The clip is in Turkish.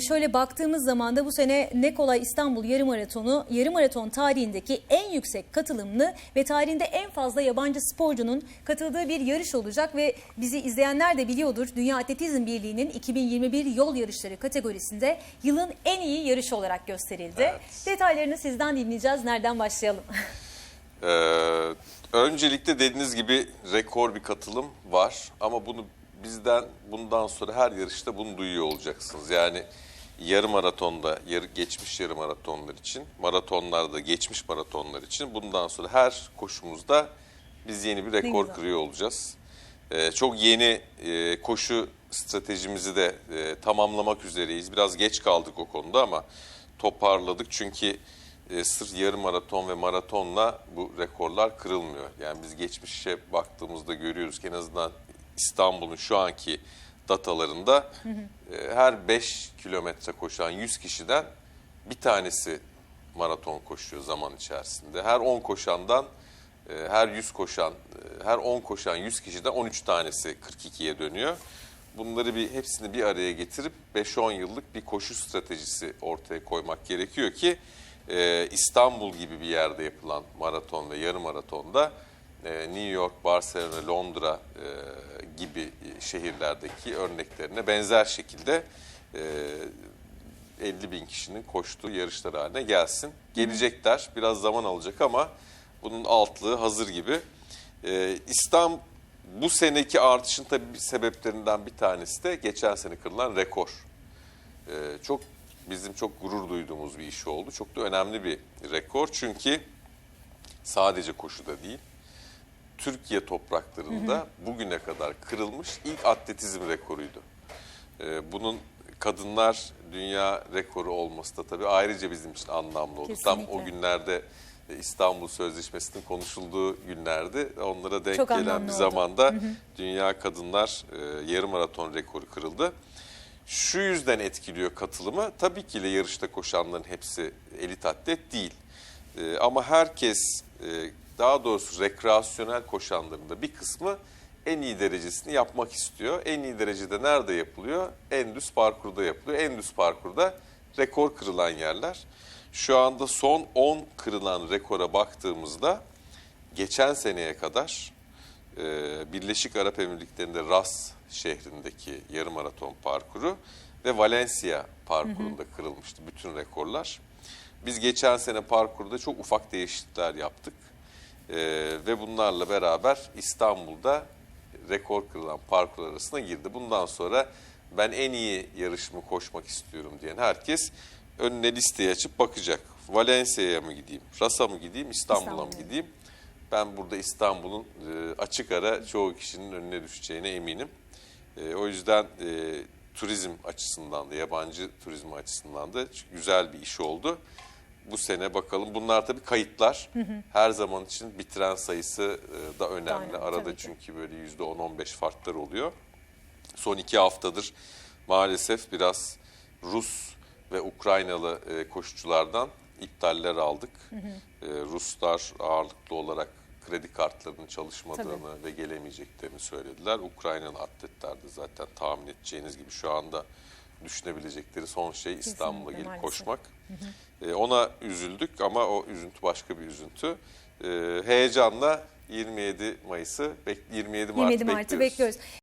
Şöyle baktığımız zaman da bu sene Ne Kolay İstanbul Yarım Maratonu yarım maraton tarihindeki en yüksek katılımlı ve tarihinde en fazla yabancı sporcunun katıldığı bir yarış olacak ve bizi izleyenler de biliyordur. Dünya Atletizm Birliği'nin 2021 yol yarışları kategorisinde yılın en iyi yarışı olarak gösterildi. Evet. Detaylarını sizden dinleyeceğiz. Nereden başlayalım? Ee, öncelikle dediğiniz gibi rekor bir katılım var ama bunu bizden bundan sonra her yarışta bunu duyuyor olacaksınız. Yani yarım maratonda, yarı, geçmiş yarım maratonlar için, maratonlarda geçmiş maratonlar için bundan sonra her koşumuzda biz yeni bir rekor kırıyor olacağız. Ee, çok yeni e, koşu stratejimizi de e, tamamlamak üzereyiz. Biraz geç kaldık o konuda ama toparladık çünkü e, sırf yarım maraton ve maratonla bu rekorlar kırılmıyor. Yani biz geçmişe baktığımızda görüyoruz ki en azından İstanbul'un şu anki datalarında e, her 5 kilometre koşan 100 kişiden bir tanesi maraton koşuyor zaman içerisinde. Her 10 koşandan e, her 100 koşan, e, her 10 koşan 100 kişiden 13 tanesi 42'ye dönüyor. Bunları bir hepsini bir araya getirip 5-10 yıllık bir koşu stratejisi ortaya koymak gerekiyor ki İstanbul gibi bir yerde yapılan maraton ve yarım maratonda New York, Barcelona, Londra e, gibi şehirlerdeki örneklerine benzer şekilde e, 50 bin kişinin koştuğu yarışlar haline gelsin. Gelecekler biraz zaman alacak ama bunun altlığı hazır gibi. İstanbul bu seneki artışın tabii sebeplerinden bir tanesi de geçen sene kırılan rekor. Ee, çok bizim çok gurur duyduğumuz bir iş oldu. Çok da önemli bir rekor çünkü sadece koşuda değil Türkiye topraklarında bugüne kadar kırılmış ilk atletizm rekoruydu. Ee, bunun kadınlar dünya rekoru olması da tabii ayrıca bizim için anlamlı oldu. Tam Kesinlikle. o günlerde e, İstanbul Sözleşmesi'nin konuşulduğu günlerdi. Onlara denk Çok gelen bir oldu. zamanda dünya kadınlar e, yarım maraton rekoru kırıldı. Şu yüzden etkiliyor katılımı. Tabii ki de yarışta koşanların hepsi elit atlet değil. E, ama herkes e, daha doğrusu rekreasyonel koşanların da bir kısmı en iyi derecesini yapmak istiyor. En iyi derecede nerede yapılıyor? En düz parkurda yapılıyor. En düz parkurda rekor kırılan yerler. Şu anda son 10 kırılan rekora baktığımızda geçen seneye kadar e, Birleşik Arap Emirlikleri'nde Ras şehrindeki yarım maraton parkuru ve Valencia parkurunda kırılmıştı bütün rekorlar. Biz geçen sene parkurda çok ufak değişiklikler yaptık. E, ve bunlarla beraber İstanbul'da rekor kırılan parkur arasına girdi. Bundan sonra ben en iyi yarışımı koşmak istiyorum diyen herkes önüne listeyi açıp bakacak. Valencia'ya mı gideyim, Ras'a mı gideyim, İstanbul'a mı İstanbul'a. gideyim? Ben burada İstanbul'un e, açık ara çoğu kişinin önüne düşeceğine eminim. E, o yüzden e, turizm açısından da, yabancı turizm açısından da güzel bir iş oldu. Bu sene bakalım. Bunlar tabii kayıtlar. Her zaman için bitiren sayısı e, da önemli. Aynen, Arada tabii çünkü böyle %10-15 farklar oluyor. Son iki haftadır maalesef biraz Rus ve Ukraynalı e, koşuculardan iptaller aldık. E, Ruslar ağırlıklı olarak kredi kartlarının çalışmadığını ve gelemeyeceklerini söylediler. Ukraynalı atletler de zaten tahmin edeceğiniz gibi şu anda düşünebilecekleri son şey İstanbul'a gelip maalesef. koşmak. E, ona üzüldük ama o üzüntü başka bir üzüntü. E, heyecanla 27 Mayıs'ı, bek- 27 Mart'ı 27 Mart'ı bekliyoruz. bekliyoruz.